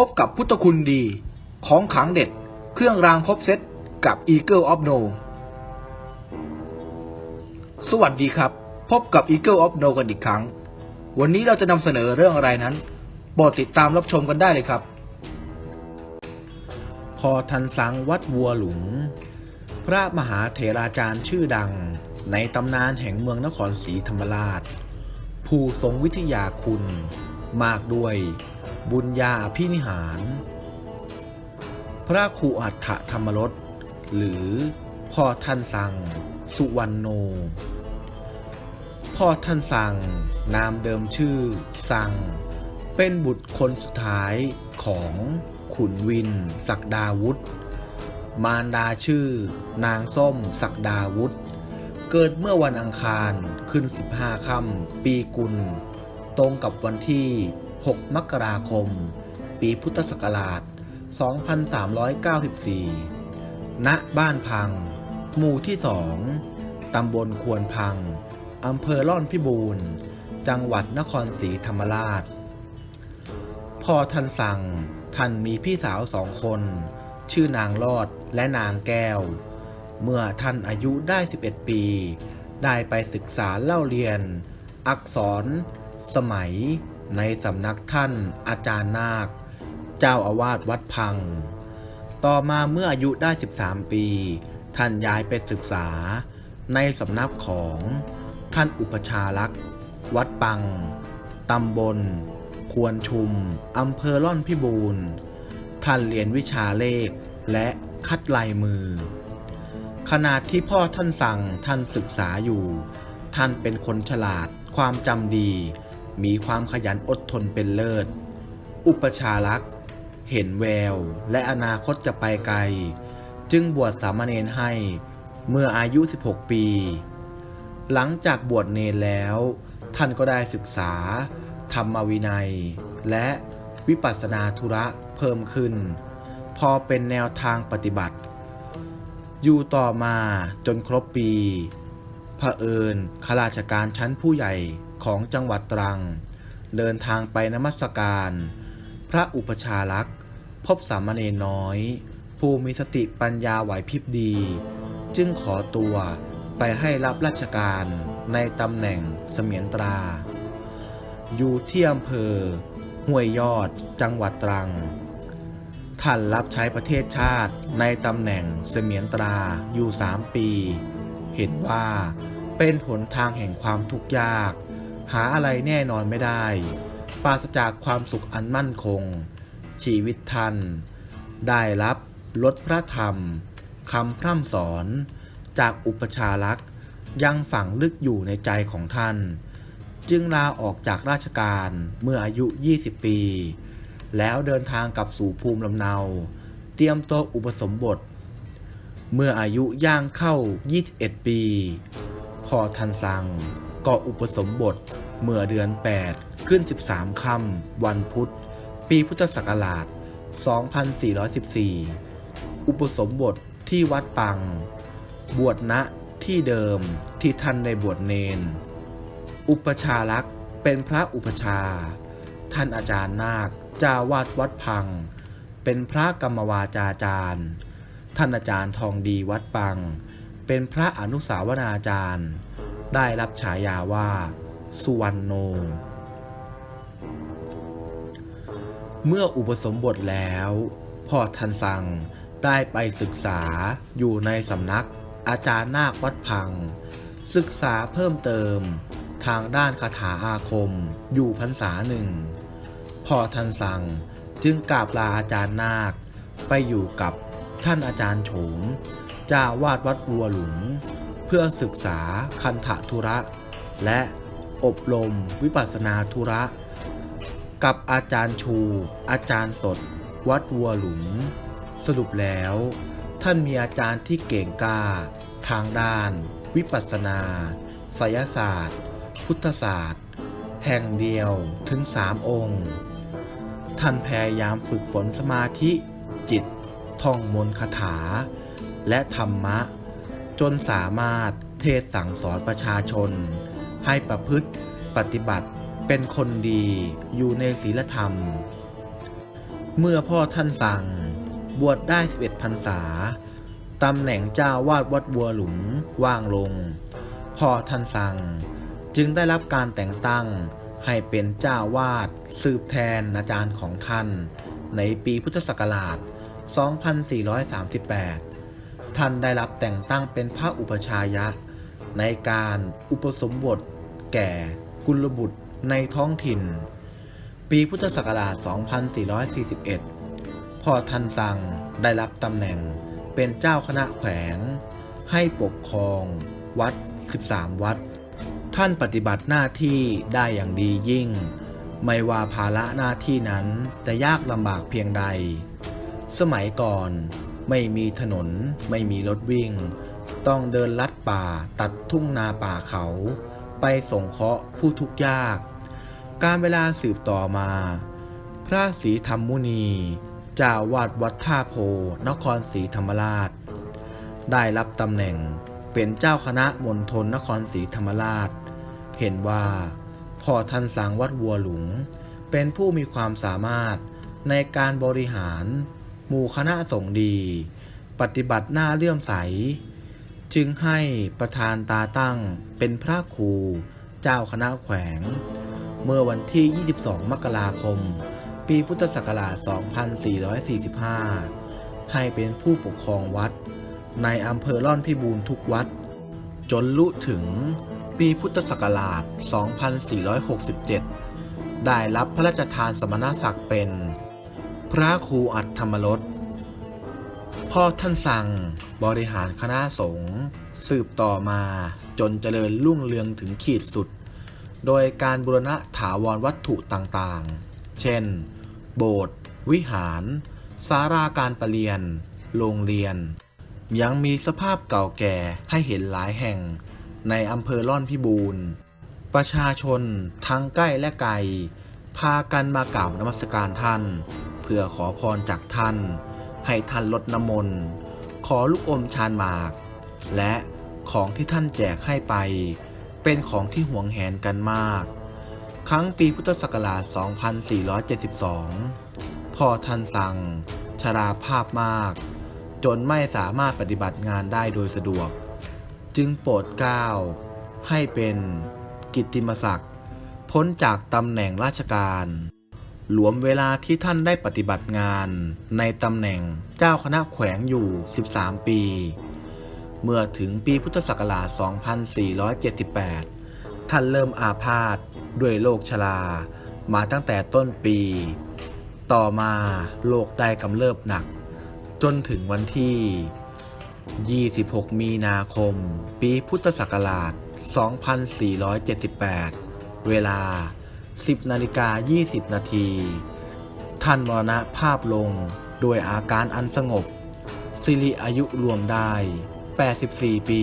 พบกับพุทธคุณดี ของขังเด็ด เครื่องรางครบเซตกับ Eagle of No สวัสดีครับ พบกับ Eagle of No กันอีกครั้ง วันนี้เราจะนำเสนอเรื่องอะไรนั้นโปรดติดตามรับชมกันได้เลยครับ พอทันสังวัดวัวหลุง พระมหาเถราจารย์ชื่อดัง ในตำนานแห่งเมืองนครศรีธรรมราช ผู้ทรงวิทยาคุณ มากด้วย บุญญาอภินิหาร พระครูอัฏฐธรรมรสหรือพ่อท่านสังสุวรรณโน พ่อท่านสังนามเดิมชื่อสังเป็นบุตรคนสุดท้ายของขุนวินศักดาวุธมารดาชื่อ นางส้มศักดาวุธเกิดเมื่อวันอังคารขึ้น 15 ค่ำปีกุล ตรงกับวันที่ 6 มกราคม ปีพุทธศักราช 2394 ณ บ้านพัง หมู่ที่สองตำบลควนพัง อำเภอล่อนพิบูรณ์ จังหวัดนครศรีธรรมราช พอท่านสั่งท่านมีพี่สาวสองคน ชื่อนางรอดและนางแก้ว เมื่อท่านอายุได้ 11 ปี ได้ไปศึกษาเล่าเรียน อักษร สมัย ในสำนักท่านอาจารย์นาค เจ้าอาวาสวัดพัง ต่อมาเมื่ออายุได้ 13 ปี ท่านย้ายไปศึกษา ในสำนักของท่านอุปชารักษ์วัดปัง ตำบล ควรชุม อำเภอล่อนพิบูรณ์ ท่านเรียนวิชาเลขและคัดลายมือขณะที่พ่อท่านสั่งท่านศึกษาอยู่ ท่านเป็นคนฉลาดความจำดี มีความขยันอดทนเป็นเลิศ อุปชารักษ์เห็นแวว และอนาคตจะไปไกล จึงบวชสามเณรให้เมื่ออายุ 16 ปี หลังจากบวชเนรแล้ว ท่านก็ได้ศึกษา ธรรมวินัย และวิปัสสนาธุระเพิ่มขึ้น พอเป็นแนวทางปฏิบัติ อยู่ต่อมาจนครบปี เผอิญข้าราชการชั้นผู้ใหญ่ของจังหวัดตรัง เดินทางไปนมัสการ พระอุปชารักษ์พบสามเณรน้อย ผู้มีสติปัญญาไหวพริบดี จึงขอตัวไปให้รับราชการในตำแหน่งเสมียนตรา อยู่ที่อำเภอห้วยยอดจังหวัดตรัง ท่านรับใช้ประเทศชาติในตำแหน่งเสมียนตราอยู่สามปี เห็นว่าเป็นหนทางแห่งความทุกข์ยาก หาอะไรแน่นอนไม่ได้ ปราศจากความสุขอันมั่นคง ชีวิตท่าน ได้รับลดพระธรรมคำพร่ำสอน จากอุปชารักษ์ยังฝังลึกอยู่ในใจของท่าน จึงลาออกจากราชการเมื่ออายุ 20 ปี แล้วเดินทางกลับสู่ภูมิลำเนา เตรียมตัวอุปสมบท เมื่ออายุย่างเข้า 21 ปี พอทันสังก็อุปสมบทเมื่อเดือน 8 ขึ้น 13 ค่ำวันพุธ ปีพุทธศักราช 2414 อุปสมบทที่วัดปัง บวชณที่เดิมที่ท่านในบวชเนน อุปชารักษ์เป็นพระอุปชา ท่านอาจารย์นาคจ้าวาดวัดพัง เป็นพระกรรมวาจาจารย์ ท่านอาจารย์ทองดีวัดปัง เป็นพระอนุสาวนาจารย์ ได้รับฉายาว่า สุวรรณโน เมื่ออุปสมบทแล้วพ่อทันสังได้ไปศึกษาอยู่ในสำนักอาจารย์นาควัดพัง ศึกษาเพิ่มเติมทางด้านคาถาอาคมอยู่พรรษาหนึ่งพ่อทันสังจึงกราบลาอาจารย์นาคไปอยู่กับ ท่านอาจารย์โฉมจ้าวาดวัดบัวหลุง เพื่อศึกษาคันธะธุระ และอบรมวิปัสนาธุระ กับอาจารย์ชู อาจารย์สด วัดวัวหลุมสรุปแล้ว ท่านมีอาจารย์ที่เก่งกล้า ทางด้าน วิปัสสนาไสยศาสตร์ พุทธศาสตร์ แห่งเดียวถึงสามองค์ ท่านพยายามฝึกฝนสมาธิจิต ท่องมนต์คาถา และธรรมะ จนสามารถเทศสั่งสอนประชาชน ให้ประพฤติปฏิบัติเป็นคนดีอยู่ในศีลธรรม เมื่อพ่อท่านสั่งบวชได้ 11พรรษาตำแหน่งเจ้าวาดวัดบัวหลุมว่างลง พ่อท่านสั่งจึงได้รับการแต่งตั้งให้เป็นเจ้าวาดสืบแทนอาจารย์ของท่าน ในปีพุทธศักราช 2438 ท่านได้รับแต่งตั้งเป็นพระอุปชายะ ในการอุปสมบทแก่กุลบุตรในท้องถิ่น ปีพุทธศักราช 2441 พ่อท่านสั่งได้รับตำแหน่งเป็นเจ้าคณะแขวง ให้ปกครองวัด 13 วัด ท่านปฏิบัติหน้าที่ได้อย่างดียิ่ง ไม่ว่าภาระหน้าที่นั้นจะยากลำบากเพียงใด สมัยก่อนไม่มีถนน ไม่มีรถวิ่ง ต้องเดินลัดป่าตัดทุ่งนาป่าเขา ไปส่งเคราะห์ผู้ทุกข์ยาก การเวลาสืบต่อมา พระศรีธรรมมุนีเจ้าวาดวัดท่าโพนครศรีธรรมราช ได้รับตำแหน่งเป็นเจ้าคณะมณฑลนครศรีธรรมราช เห็นว่าพ่อท่านสร้างวัดวัวหลุง เป็นผู้มีความสามารถในการบริหาร หมู่คณะสงฆ์ดี ปฏิบัติหน้าเลื่อมใส จึงให้ประธานตาตั้งเป็นพระครูเจ้าคณะแขวง เมื่อวันที่ 22 มกราคม ปีพุทธศักราช 2445 ให้เป็นผู้ปกครองวัด ในอำเภอร่อนพิบูรณ์ทุกวัด จนลุถึงปีพุทธศักราช 2467 ได้รับพระราชทานสมณศักดิ์เป็น พระครูอัฏฐธรรมรสพ่อท่านสั่งบริหารคณะสงฆ์สืบต่อมาจนเจริญรุ่งเรืองถึงขีดสุด โดยการบูรณะถาวรวัตถุต่างๆ เช่น โบสถ์วิหารสาราการประเรียน โรงเรียน ยังมีสภาพเก่าแก่ให้เห็นหลายแห่งในอำเภอร่อนพิบูรณ์ประชาชนทั้งใกล้และไกล พากันมากราบนมัสการท่าน เพื่อขอพรจากท่าน ให้ท่านลดน้ำมนต์ขอลูกอมชานหมาก และของที่ท่านแจกให้ไป เป็นของที่หวงแหนกันมาก ครั้งปีพุทธศักราช 2472 พ่อท่านสั่ง ชราภาพมาก จนไม่สามารถปฏิบัติงานได้โดยสะดวก จึงโปรดเกล้าให้เป็นกิตติมศักดิ์ พ้นจากตำแหน่งราชการ หลวมเวลาที่ท่านได้ปฏิบัติงานในตำแหน่งเจ้าคณะแขวงอยู่ 13 ปี เมื่อถึงปีพุทธศักราช 2478 ท่านเริ่มอาพาธด้วยโรคชรา มาตั้งแต่ต้นปี ต่อมาโรคได้กำเริบหนัก จนถึงวันที่ 26 มีนาคม ปีพุทธศักราช 2478 เวลา 10นาฬิกา20 นาที ท่านมรณภาพลงโดยอาการอันสงบ สิริอายุรวมได้ 84 ปี